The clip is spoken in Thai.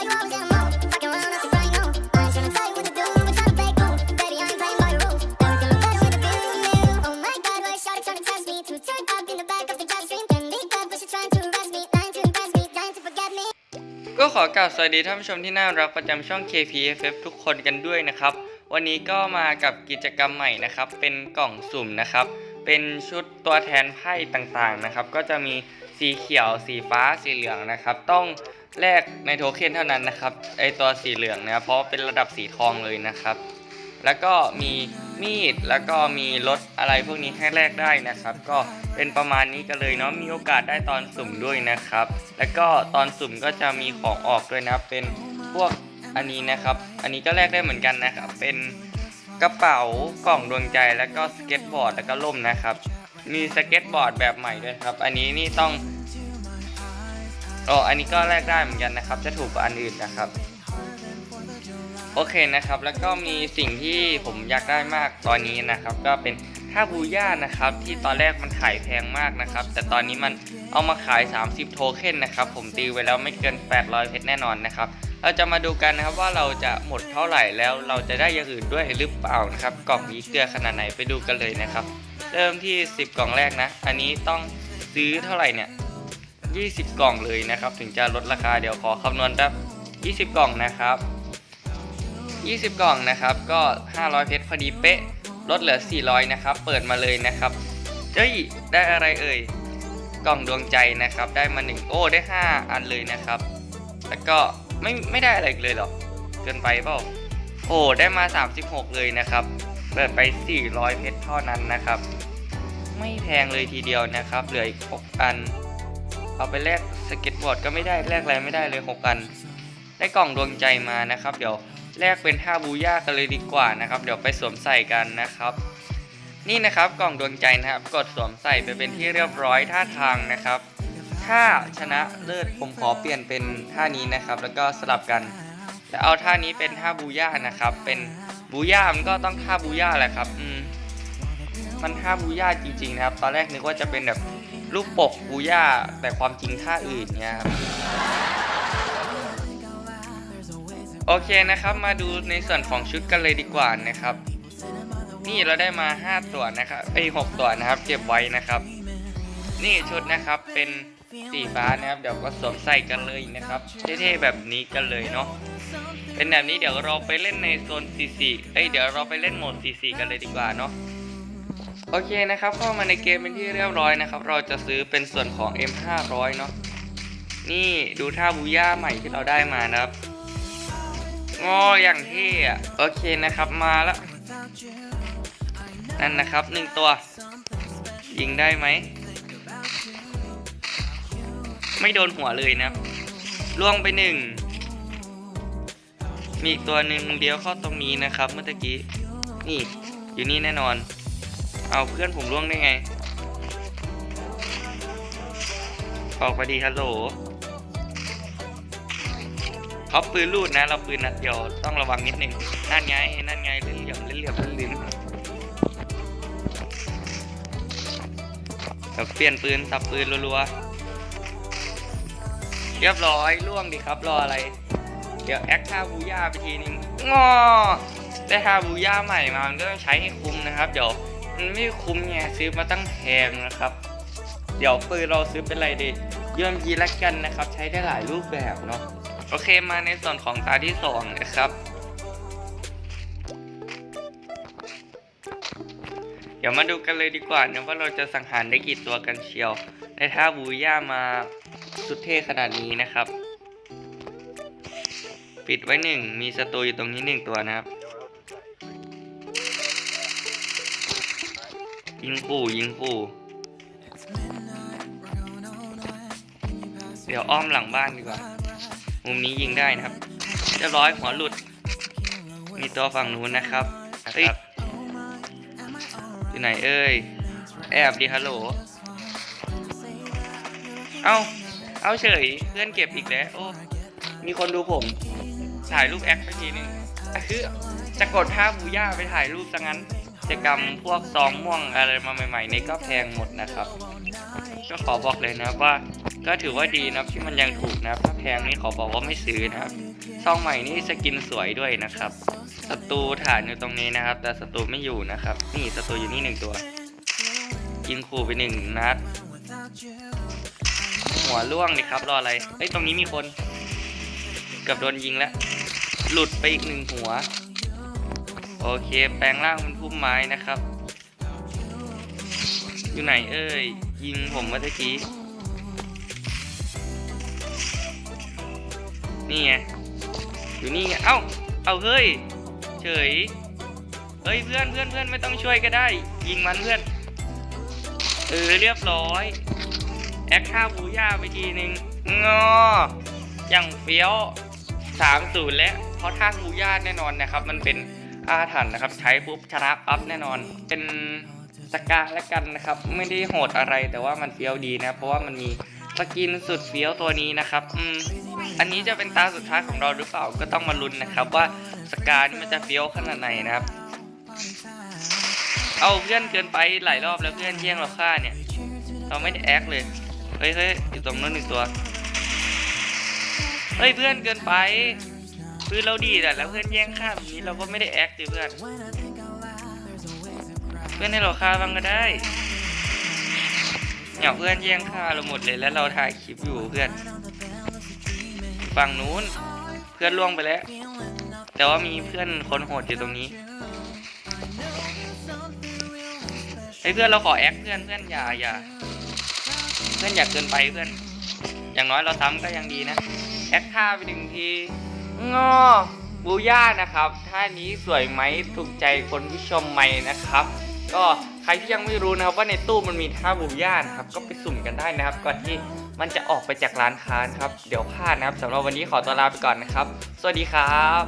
ก็ขอกล่าวสวัสดีท่านผู้ชมที่น่ารักประจำช่อง KPFF ทุกคนกันด้วยนะครับ วันนี้ก็มากับกิจกรรมใหม่นะครับ เป็นกล่องสุ่มนะครับ เป็นชุดตัวแทนไพ่ต่างๆนะครับ ก็จะมี สีเขียวสีฟ้าสีเหลืองนะครับ ต้องแลกในโทเค็นเท่านั้นนะครับไอตัวสีเหลืองนะเพราะเป็นระดับสีทองเลยนะครับ แล้วก็มีมีดแล้วก็มีรถอะไรพวกนี้ให้แลกได้นะครับ ก็เป็นประมาณนี้กันเลยเนาะมีโอกาสได้ตอนสุ่มด้วยนะครับ แล้วก็ตอนสุ่มก็จะมีของออกด้วยนะเป็นพวกอันนี้นะครับ อันนี้ก็แลกได้เหมือนกันนะครับ เป็นกระเป๋ากล่องดวงใจแล้วก็สเก็ตบอร์ดแล้วก็ล่มนะครับ มีสเก็ตบอร์ดแบบใหม่ด้วยครับ อันนี้นี่ต้องอ๋ออันนี้ก็แลกได้เหมือนกันนะครับ จะถูกกว่าอันอื่นนะครับ โอเคนะครับ แล้วก็มีสิ่งที่ผมอยากได้มากตอนนี้นะครับ ก็เป็นท่าบูย่านะครับ ที่ตอนแรกมันขายแพงมากนะครับ แต่ตอนนี้มันเอามาขาย 30 โทเค็นนะครับ ผมตีไว้แล้วไม่เกิน 800 เพชรแน่นอนนะครับ เราจะมาดูกันนะครับว่าเราจะหมดเท่าไหร่แล้วเราจะได้อย่างอื่นด้วยหรือเปล่านะครับ กล่องนี้เกลือขนาดไหนไปดูกันเลยนะครับ เริ่มที่ 10 กล่องแรกนะ อันนี้ต้องซื้อเท่าไหร่เนี่ย 20 กล่องเลยนะครับ ถึงจะลดราคาเดี๋ยวขอคำนวณแป๊บ20 กล่องนะครับ 20 กล่องนะครับ ก็ 500 เพชรพอดีเป๊ะ ลดเหลือ 400 นะครับ เปิดมาเลยนะครับเจ้ยได้อะไรเอ่ย กล่องดวงใจนะครับ ได้มา 1 โอ้ ได้ 5 อันเลยนะครับ แล้วก็ไม่ไม่ได้อะไรเลยหรอ เกินไปเปล่า โอ้ ได้มา 36 เลยนะครับ เปิดไป 400 เพชรเท่านั้นนะครับ ไม่แพงเลยทีเดียวนะครับ เหลืออีก 6 อัน เอาไปแลกสเก็ตบอร์ดก็ไม่ได้แลกอะไรไม่ได้เลย 6 อัน ได้กล่องดวงใจมานะครับ เดี๋ยวแลกเป็นท่าบูย่ากันเลยดีกว่านะครับ เดี๋ยวไปสวมใส่กันนะครับนี่นะครับกล่องดวงใจนะครับกดสวมใส่ไปเป็นที่เรียบร้อยท่าทางนะครับ ถ้าชนะเลิศผมขอเปลี่ยนเป็นท่านี้นะครับ แล้วก็สลับกัน แล้วเอาท่านี้เป็นท่าบูย่านะครับ เป็น บูย่ามันก็ต้องท่าบูย่าแหละครับ อืม มันท่าบูย่าจริง ๆ นะครับ ตอนแรกนึกว่าจะเป็นแบบรูปปกบูย่าแต่ความจริงท่าอื่นเนี่ยครับ โอเคนะครับ มาดูในส่วนของชุดกันเลยดีกว่านะครับ นี่เราได้มา 5 ตัวนะครับไอ้ย6ตัวนะครับ เก็บไว้นะครับ นี่ชุดนะครับเป็นสีฟ้านะครับ เดี๋ยวก็สวมใส่กันเลยนะครับ เท่ๆแบบนี้กันเลยเนาะ เป็นแบบนี้เดี๋ยวเราไปเล่นในโซน CC เอ้ยเดี๋ยวเราไปเล่นโหมด CC กันเลยดีกว่าเนาะโอเคนะครับเข้ามาในเกมเป็นที่เรียบร้อยนะครับ เราจะซื้อเป็นส่วนของ M500 เนาะนี่ดูท่าบูย่าใหม่ที่เราได้มานะครับงออย่างเท่อะโอเคนะครับมาแล้วนั่นนะครับหนึ่งตัว ยิงได้ไหม ไม่โดนหัวเลยนะครับล่วงไปหนึ่ง มีอีกตัวหนึ่งเดียวเข้าตรงนี้นะครับ เมื่อกี้ นี่ อยู่นี่แน่นอน เอาเพื่อนผมล่วงได้ไง ออกไปดีฮัลโหลเขาปืนลูดนะ เราปืนนัดเดียวต้องระวังนิดหนึ่งนั่นไงนั่นไงเล่นเหลี่ยมเล่นเหลี่ยมเล่นลิ้นแบบเปลี่ยนปืนสับปืนรัวๆเรียบร้อยล่วงดีครับรออะไร เดี๋ยวแอคท่าบูย่าไปทีนึงงอได้ท่าบูย่าใหม่มามันก็ต้องใช้ให้คุ้มนะครับ เดี๋ยวมันไม่คุ้มไงซื้อมาตั้งแพงนะครับ เดี๋ยวปืนเราซื้อเป็นอะไรดีเยื่อมยีละกันนะครับ ใช้ได้หลายรูปแบบเนาะโอเคมาในส่วนของตาที่สองนะครับเดี๋ยวมาดูกันเลยดีกว่านะว่าเราจะสังหารได้กี่ตัวกันเชียว ในท่าบูย่ามาสุดเท่ขนาดนี้นะครับ ปิดไว้หนึ่งมีศัตรูอยู่ตรงนี้หนึ่งตัวนะครับ ยิงขู่ยิงขู่เดี๋ยวอ้อมหลังบ้านดีกว่า มุมนี้ยิงได้นะครับเรียบร้อยหัวหลุด มีตัวฝั่งนู้นนะครับเฮ้ยอยู่ไหนเอ้ย แอบดีฮัลโหล เอ้าเอาเฉย เพื่อนเก็บอีกแล้ว โอ้ มีคนดูผม ถ่ายรูปแอคไปทีนึงคือจะกดท่าบูย่าไปถ่ายรูปซะงั้นกิจกรรมพวกซองม่วงอะไรมาใหม่ๆนี่ก็แพงหมดนะครับ ก็ขอบอกเลยนะว่า ก็ถือว่าดีนะครับที่มันยังถูกนะถ้าแพงนี่ขอบอกว่าไม่ซื้อนะครับซองใหม่นี่สกินสวยด้วยนะครับศัตรูฐานอยู่ตรงนี้นะครับ แต่ศัตรูไม่อยู่นะครับ นี่ศัตรูอยู่นี่หนึ่งตัวยิงขู่ไปหนึ่งนัดหัวล่วงดิครับรออะไรเอ้ยตรงนี้มีคนเกือบโดนยิงแล้ว หลุดไปอีกหนึ่งหัว โอเคแปลงร่างเป็นพุ่มไม้นะครับ อยู่ไหนเอ้ย ยิงผมเมื่อกี้ นี่ไง อยู่นี่ไง เอ้า เอาเฮ้ย เฉย เฮ้ยเพื่อนเพื่อนเพื่อนไม่ต้องช่วยก็ได้ ยิงมันเพื่อน เออเรียบร้อย แอคท่าบูย่าไปทีหนึ่งงออย่างเฟี้ยวสามศูนย์แล้ว เพราะท่าบูย่าแน่นอนนะครับ มันเป็นอาถรรพ์นะครับ ใช้ปุ๊บชนะปั๊บแน่นอน เป็นสกาและกันนะครับ ไม่ได้โหดอะไรแต่ว่ามันเฟี้ยวดีนะ เพราะว่ามันมีสกินสุดเฟี้ยวตัวนี้นะครับอืมอันนี้จะเป็นตาสุดท้ายของเราหรือเปล่าก็ต้องมาลุ้นนะครับ ว่าสกานี่มันจะเฟี้ยวขนาดไหนนะครับ เอาเพื่อนเกินไปหลายรอบแล้วเพื่อนแย่งเราฆ่าเนี่ย เราไม่ได้แอคเลยเฮ้ยเฮ้ยอยู่ตรงนั้นหนึ่งตัวเฮ้ยเพื่อนเกินไป ปืนเราดีแต่แล้วเพื่อนแย่งฆ่าแบบนี้เราก็ไม่ได้แอคดิเพื่อน เพื่อนให้เราฆ่าบ้างก็ได้เนี่ยเพื่อนแย่งฆ่าเราหมดเลยแล้วเราถ่ายคลิปอยู่เพื่อน ฝั่งนู้นเพื่อนล่วงไปแล้ว แต่ว่ามีเพื่อนคนโหดอยู่ตรงนี้เฮ้เพื่อนเราขอแอคเพื่อนเพื่อนอย่าอย่าเพื่อนอยากเกินไปเพื่อน อย่างน้อยเราซ้ำก็ยังดีนะ แอคท่าไปหนึ่งที งอบูย่านะครับท่านี้สวยไหมถูกใจคนผู้ชมไหมนะครับ ก็ใครที่ยังไม่รู้นะครับว่าในตู้มันมีท่าบูย่านะครับก็ไปสุ่มกันได้นะครับ ก่อนที่มันจะออกไปจากร้านค้านครับเดี๋ยวพลาดนะครับสำหรับวันนี้ขอตัวลาไปก่อนนะครับ สวัสดีครับ